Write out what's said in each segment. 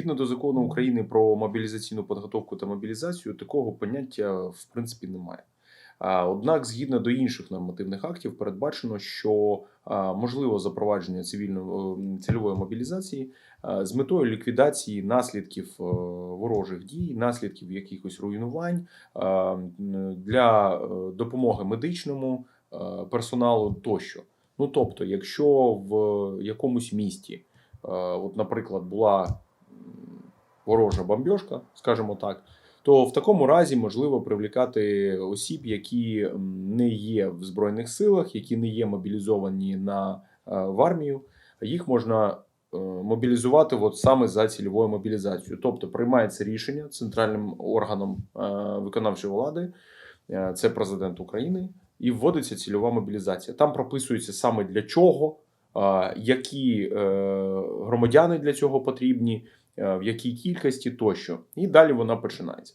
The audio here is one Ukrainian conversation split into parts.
Згідно до закону України про мобілізаційну підготовку та мобілізацію, такого поняття в принципі немає. Однак, згідно до інших нормативних актів, передбачено, що можливо запровадження цивільної цільової мобілізації з метою ліквідації наслідків е, ворожих дій, наслідків якихось руйнувань для е, допомоги медичному е, персоналу тощо. Ну тобто, якщо в якомусь місті, от, наприклад, була ворожа бомбьошка, скажімо так, то в такому разі можливо привлікати осіб, які не є в збройних силах, які не є мобілізовані на е, в армію. Їх можна е, мобілізувати от саме за цільовою мобілізацією. Тобто приймається рішення центральним органом е, виконавчої влади, це президент України, і вводиться цільова мобілізація. Там прописується саме для чого, які е, громадяни для цього потрібні, е, в якій кількості тощо. І далі вона починається.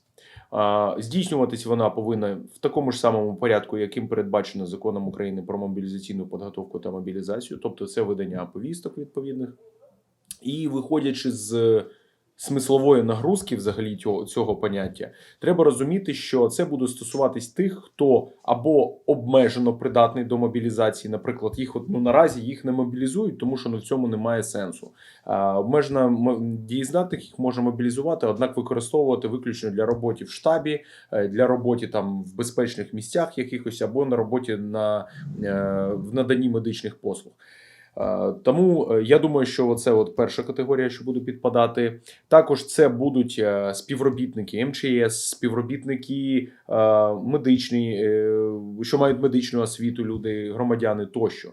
Здійснюватись вона повинна в такому ж самому порядку, яким передбачено законом України про мобілізаційну підготовку та мобілізацію, тобто це видання повісток відповідних. І виходячи з смислової нагрузки взагалі цього, цього поняття, треба розуміти, що це буде стосуватись тих, хто або обмежено придатний до мобілізації, наприклад, їх ну, наразі їх не мобілізують, тому що ну, в цьому немає сенсу. А, обмежено дієздатних їх можна мобілізувати, однак використовувати виключно для роботи в штабі, е, для роботи там в безпечних місцях якихось або на роботі на е, в наданні медичних послуг. Е, Тому е, я думаю, що це от перша категорія, що буде підпадати. Також це будуть е, співробітники МЧС, співробітники медичні, що мають медичну освіту, люди, громадяни тощо.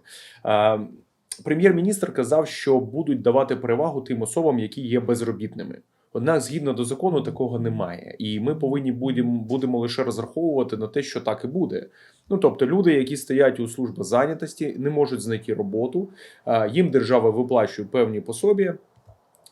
Прем'єр-міністр казав, що будуть давати перевагу тим особам, які є безробітними. Однак, згідно до закону, такого немає, і ми повинні будемо, будемо лише розраховувати на те, що так і буде. Ну тобто, люди, які стоять у службі зайнятості, не можуть знайти роботу, їм держава виплачує певні пособі,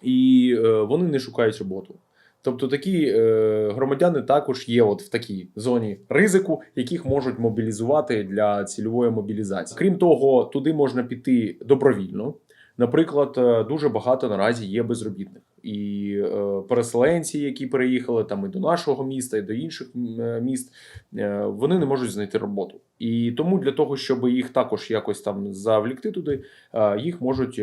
і е, вони не шукають роботу. Тобто такі е, громадяни також є от в такій зоні ризику, яких можуть мобілізувати для цільової мобілізації. Крім того, туди можна піти добровільно. Наприклад, е, дуже багато наразі є безробітних і е, переселенці, які переїхали там і до нашого міста, і до інших е, міст, вони не можуть знайти роботу. І тому для того, щоб їх також якось там завлікти туди, їх можуть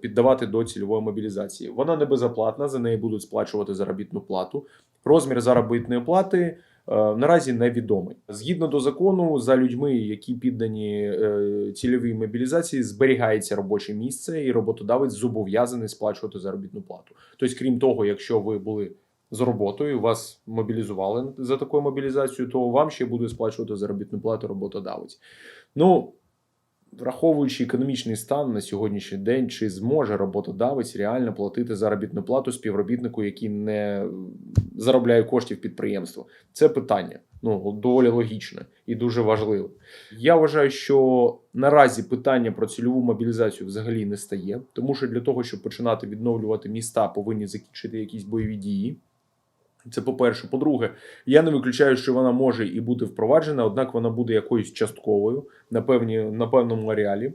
піддавати до цільової мобілізації. Вона не безоплатна, за неї будуть сплачувати заробітну плату. Розмір заробітної плати наразі невідомий. Згідно до закону, за людьми, які піддані е, цільовій мобілізації, зберігається робоче місце, і роботодавець зобов'язаний сплачувати заробітну плату. Тобто, крім того, якщо ви були з роботою, вас мобілізували за такою мобілізацією, то вам ще буде сплачувати заробітну плату роботодавець. Ну, враховуючи економічний стан на сьогоднішній день, чи зможе роботодавець реально платити заробітну плату співробітнику, який не заробляє коштів підприємства? Це питання. Ну, доволі логічне і дуже важливе. Я вважаю, що наразі питання про цільову мобілізацію взагалі не стає, тому що для того, щоб починати відновлювати міста, повинні закінчити якісь бойові дії. Це по-перше. По-друге, я не виключаю, що вона може і бути впроваджена, однак вона буде якоюсь частковою на, певні, на певному ареалі.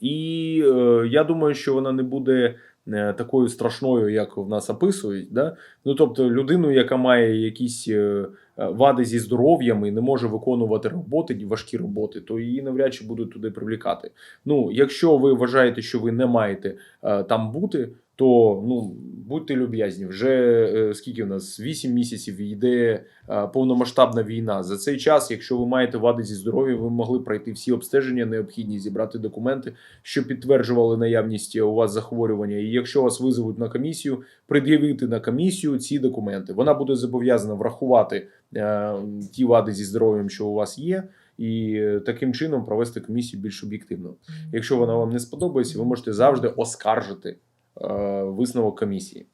І е, я думаю, що вона не буде е, такою страшною, як в нас описують. Да? Ну, тобто, людину, яка має якісь е, вади зі здоров'ям і не може виконувати роботи, важкі роботи, то її навряд чи будуть туди привлікати. Ну, якщо ви вважаєте, що ви не маєте е, там бути, то ну будьте люб'язні. Вже е, скільки в нас 8 місяців йде е, повномасштабна війна. За цей час, якщо ви маєте вади зі здоров'ям, ви могли пройти всі обстеження необхідні, зібрати документи, що підтверджували наявність у вас захворювання. І якщо вас визовуть на комісію, пред'явити на комісію ці документи. Вона буде зобов'язана врахувати е, ті вади зі здоров'ям, що у вас є. І е, таким чином провести комісію більш об'єктивно. Якщо вона вам не сподобається, ви можете завжди оскаржити е, висновок комісії.